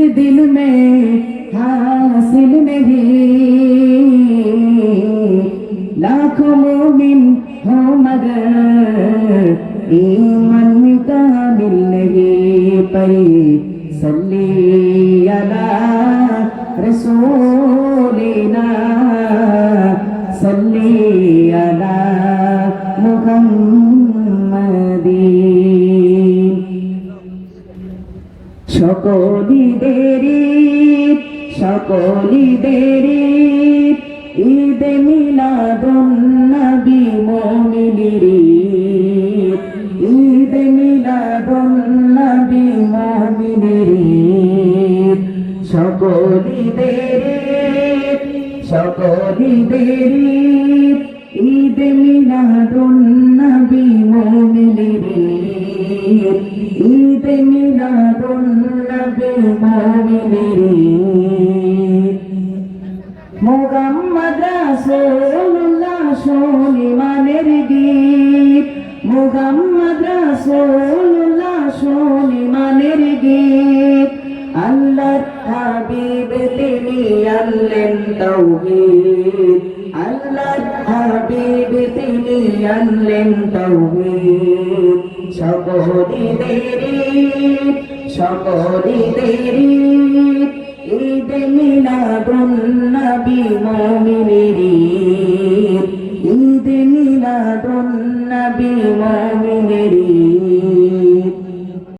दिल में हासिल नहीं लाखों मोमिन हो मगर ईमान में कामिल नहीं पर सल्ली अला रसूलिना সকলি দেরি সকলি দেরি ঈদ মিলাদুন নবী মুমিনির ঈদ। মিলাদুন নবী মুমিনির সকলি দেরি সকলি দেরি ঈদ। মিলাদুন নবী মুমিনির ঈদ মিলাদুন নবী মুমিনির। মুহাম্মদ রাসূলুল্লাহ রাসূলুল্লাহ সুলিমানের গীত। তাওহীদ আল্লাহ হাবিব তিনি আনলেন তৌহিদ। সকলি দেরি সকলি দেরি। ঈদ মিলাদুন নবী মুমিনের ঈদ। মিলাদুন নবী মুমিন